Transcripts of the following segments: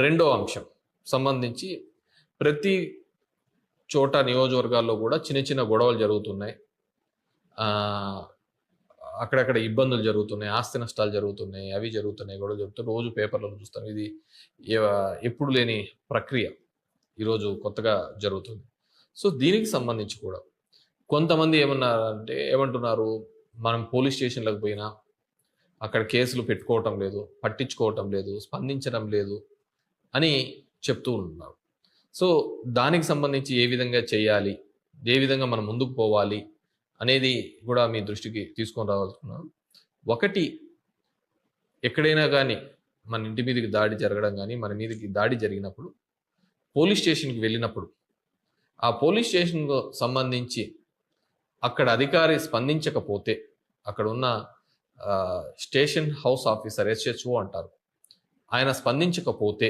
రెండో అంశం సంబంధించి ప్రతి చోట నియోజకవర్గాల్లో కూడా చిన్న చిన్న గొడవలు జరుగుతున్నాయి. అక్కడక్కడ ఇబ్బందులు జరుగుతున్నాయి ఆస్తి నష్టాలు జరుగుతున్నాయి అవి జరుగుతున్నాయి గొడవలు జరుగుతున్నాయి. రోజు పేపర్లలో చూస్తాం ఇది ఎప్పుడు లేని ప్రక్రియ ఈరోజు కొత్తగా జరుగుతుంది. సో దీనికి సంబంధించి కూడా కొంతమంది ఏమన్నారంటే ఏమంటున్నారు మనం పోలీస్ స్టేషన్లకు పోయినా అక్కడ కేసులు పెట్టుకోవటం లేదు పట్టించుకోవటం లేదు స్పందించడం లేదు అని చెప్తూ ఉన్నారు సో దానికి సంబంధించి ఏ విధంగా చేయాలి? ఏ విధంగా మనం ముందుకు పోవాలి? అనేది కూడా మీ దృష్టికి తీసుకొని రావాల్సుకున్నాను ఒకటి ఎక్కడైనా కానీ మన ఇంటి మీదకి దాడి జరగడం కానీ మన మీదకి దాడి జరిగినప్పుడు పోలీస్ స్టేషన్కి వెళ్ళినప్పుడు ఆ పోలీస్ స్టేషన్కు సంబంధించి అక్కడ అధికారి స్పందించకపోతే అక్కడ ఉన్న స్టేషన్ హౌస్ ఆఫీసర్ ఎస్హెచ్ఓ అంటారు. ఆయన స్పందించకపోతే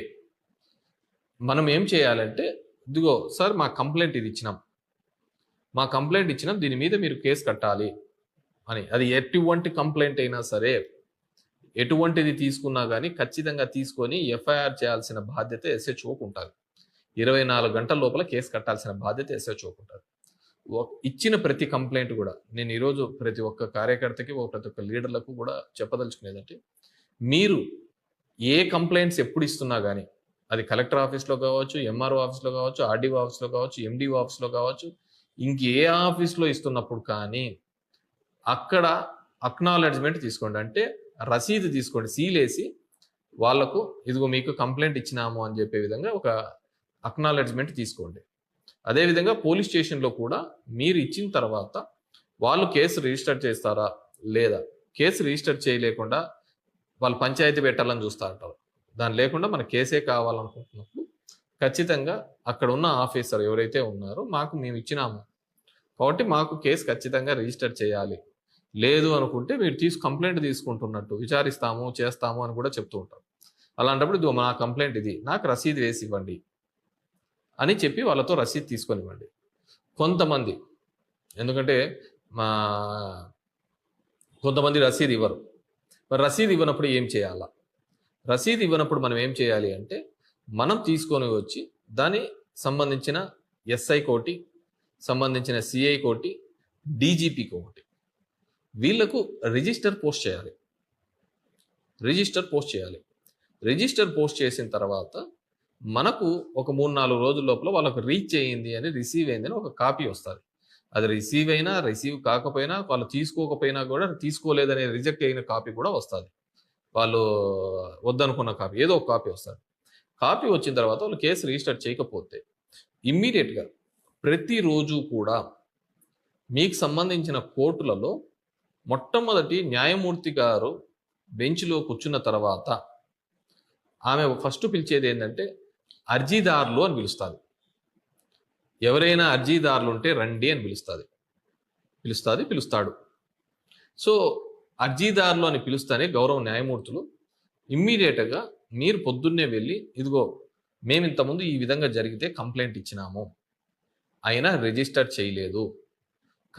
మనం ఏం చేయాలంటే ఇదిగో సార్ మా కంప్లైంట్ ఇది ఇచ్చినాం. మా కంప్లైంట్ ఇచ్చినాం దీని మీద మీరు కేసు కట్టాలి అని. అది ఎటువంటి కంప్లైంట్ అయినా సరే ఎటువంటిది తీసుకున్నా కానీ ఖచ్చితంగా తీసుకొని ఎఫ్ఐఆర్ చేయాల్సిన బాధ్యత ఎస్హెచ్ఓకు ఉంటుంది ఇరవై నాలుగు గంటల లోపల కేసు కట్టాల్సిన బాధ్యత ఎస్హెచ్ఓకు ఉంటుంది ఇచ్చిన ప్రతి కంప్లైంట్ కూడా నేను ఈరోజు ప్రతి ఒక్క కార్యకర్తకి ఒక ప్రతి ఒక్క లీడర్లకు కూడా చెప్పదలుచుకునేదంటే మీరు ఏ కంప్లైంట్స్ ఎప్పుడు ఇస్తున్నా కానీ అది కలెక్టర్ ఆఫీస్లో కావచ్చు ఎంఆర్ఓ ఆఫీస్లో కావచ్చు ఆర్డీఓ ఆఫీస్లో కావచ్చు ఎండిఓ ఆఫీస్లో కావచ్చు ఇంకే ఆఫీస్లో ఇస్తున్నప్పుడు కానీ అక్కడ అక్నాలెడ్జ్మెంట్ తీసుకోండి. అంటే రసీదు తీసుకోండి. సీల్ వేసి వాళ్ళకు ఇదిగో మీకు కంప్లైంట్ ఇచ్చినాము అని చెప్పే విధంగా ఒక అక్నాలెడ్జ్మెంట్ తీసుకోండి. అదేవిధంగా పోలీస్ స్టేషన్లో కూడా మీరు ఇచ్చిన తర్వాత వాళ్ళు కేసు రిజిస్టర్ చేస్తారా లేదా? కేసు రిజిస్టర్ చేయలేకుండా వాళ్ళు పంచాయతీ పెట్టాలని చూస్తూ ఉంటారు. దాని లేకుండా మన కేసే కావాలనుకుంటున్నప్పుడు ఖచ్చితంగా అక్కడ ఉన్న ఆఫీసర్ ఎవరైతే ఉన్నారో మాకు మేము ఇచ్చినాము. కాబట్టి మాకు కేసు ఖచ్చితంగా రిజిస్టర్ చేయాలి. లేదు అనుకుంటే మీరు తీసు కంప్లైంట్ తీసుకుంటున్నట్టు విచారిస్తాము చేస్తాము అని కూడా చెప్తూ ఉంటారు. అలాంటప్పుడు ఇది మా కంప్లైంట్ ఇది నాకు రసీదు వేసి ఇవ్వండి అని చెప్పి వాళ్ళతో రసీదు తీసుకొని ఇవ్వండి. కొంతమంది ఎందుకంటే మా కొంతమంది రసీదు ఇవ్వరు. మరి రసీదు ఇవ్వనప్పుడు ఏం చేయాలా? రసీదు ఇవ్వనప్పుడు మనం ఏం చేయాలి అంటే మనం తీసుకొని వచ్చి దాని సంబంధించిన ఎస్ఐ కోటి సంబంధించిన సిఐ కోటి డీజీపీకి ఒకటి వీళ్ళకు రిజిస్టర్ పోస్ట్ చేయాలి. రిజిస్టర్ పోస్ట్ చేయాలి. రిజిస్టర్ పోస్ట్ చేసిన తర్వాత మనకు ఒక మూడు నాలుగు రోజుల లోపల వాళ్ళకు రీచ్ అయ్యింది అని రిసీవ్ అయింది అని ఒక కాపీ వస్తుంది. అది రిసీవ్ అయినా రిసీవ్ కాకపోయినా వాళ్ళు తీసుకోకపోయినా కూడా తీసుకోలేదనే రిజెక్ట్ అయిన కాపీ కూడా వస్తుంది. వాళ్ళు వద్దనుకున్న కాపీ ఏదో ఒక కాపీ వస్తారు కాపీ వచ్చిన తర్వాత వాళ్ళు కేసు రిజిస్టర్ చేయకపోతే ఇమ్మీడియట్గా ప్రతిరోజు కూడా మీకు సంబంధించిన కోర్టులలో మొట్టమొదటి న్యాయమూర్తి గారు బెంచ్లో కూర్చున్న తర్వాత ఆమె ఫస్ట్ పిలిచేది ఏంటంటే అర్జీదారులు అని పిలుస్తుంది. ఎవరైనా అర్జీదారులు ఉంటే రండి అని పిలుస్తుంది. పిలుస్తుంది పిలుస్తాడు. సో అర్జీదారులు అని పిలుస్తానే గౌరవ న్యాయమూర్తులు ఇమ్మీడియట్గా మీరు పొద్దున్నే వెళ్ళి ఇదిగో మేము ఇంతకుముందు ఈ విధంగా జరిగితే కంప్లైంట్ ఇచ్చినాము. అయినా రిజిస్టర్ చేయలేదు.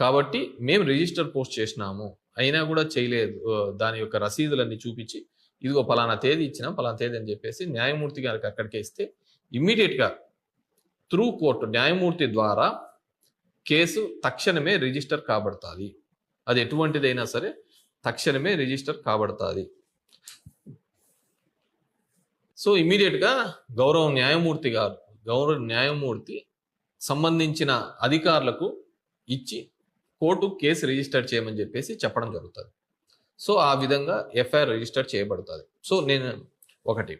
కాబట్టి మేము రిజిస్టర్ పోస్ట్ చేసినాము. అయినా కూడా చేయలేదు. దాని యొక్క రసీదులన్నీ చూపించి ఇదిగో పలానా తేదీ ఇచ్చినాం పలానా తేదీ అని చెప్పేసి న్యాయమూర్తి గారికి అక్కడికే ఇస్తే ఇమ్మీడియట్గా త్రూ కోర్టు న్యాయమూర్తి ద్వారా కేసు తక్షణమే రిజిస్టర్ కాబడుతుంది. అది ఎటువంటిదైనా సరే తక్షణమే రిజిస్టర్ కాబడుతుంది. సో ఇమీడియట్గా గౌరవ న్యాయమూర్తి గారు గౌరవ న్యాయమూర్తి సంబంధించిన అధికారులకు ఇచ్చి కోర్టు కేసు రిజిస్టర్ చేయమని చెప్పేసి చెప్పడం జరుగుతుంది. సో ఆ విధంగా ఎఫ్ఐఆర్ రిజిస్టర్ చేయబడుతుంది. సో నేను ఒకటి